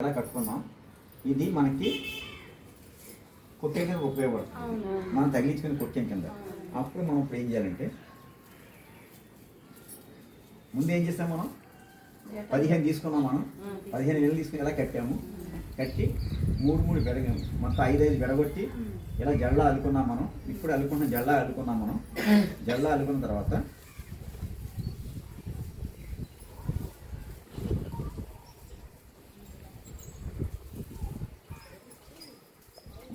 ఎలా కట్టుకున్నాం ఇది మనకి కుట్టే కింద ఉపయోగపడుతుంది మనం తగిలించుకుని కుట్టాం కింద. అప్పుడు మనం ఇప్పుడు ఏం చేయాలంటే ముందు ఏం చేస్తాం మనం? పదిహేను తీసుకున్నాం మనం. పదిహేను వేలు తీసుకుని ఇలా కట్టాము? కట్టి మూడు మూడు బెడగాము మొత్తం ఐదు ఐదు బెడగొట్టి ఇలా జల్లా అల్లుకున్నాం మనం. ఇప్పుడు అల్లుకున్న జల్లా అల్లుకున్నాం మనం. జల్లా అల్లుకున్న తర్వాత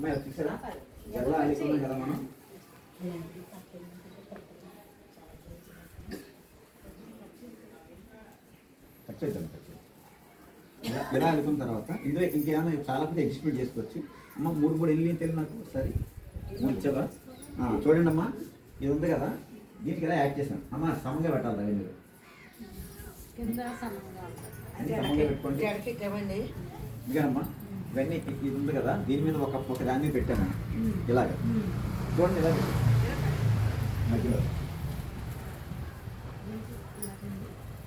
అమ్మాయి జల్లా అల్లుకున్నాం కదా మనం? ఇలా అనుకున్న తర్వాత ఇందులో ఇంకేమైనా చాలా మంది ఎగ్జిక్యూట్ చేసుకోవచ్చు. అమ్మ మూడు మూడు వెళ్ళి తెలియదు నాకు ఒకసారి. మూడు ఇచ్చావా చూడండి అమ్మా ఇది ఉంది కదా దీనికి ఇలా యాడ్ చేశాను అమ్మ సమంగా పెట్టాలి కదా మీరు అన్ని సమంగా పెట్టుకోండి. ఇదిగానమ్మా ఇవన్నీ ఇది ఉంది కదా దీని మీద ఒక ఒక దాని మీద పెట్టాను ఇలాగ. చూడండి ఇలా మధ్యలో.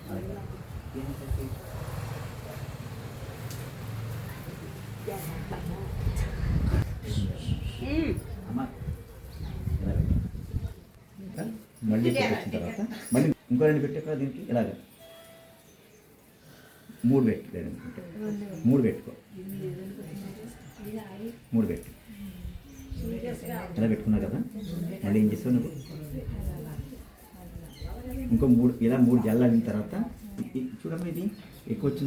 అలాగే. అమ్మా. ఇలా పెట్టు. ఇంకా మళ్ళీ ఇక్కడ వచ్చిన తర్వాత మళ్ళీ ఇంకో రెండు పెట్టాక దీనికి? ఇలాగ. మూడు పెట్టు. రెండు పెట్టు. మూడు పెట్టుకో. మూడు పెట్టు. ఇలా పెట్టుకున్నావు కదా? మళ్ళీ ఏం చేస్తావు నువ్వు? ఇంకో మూడు ఇలా మూడు జల్లాడిన తర్వాత చూడమ్మా ఇది. ఎక్కువ వచ్చింది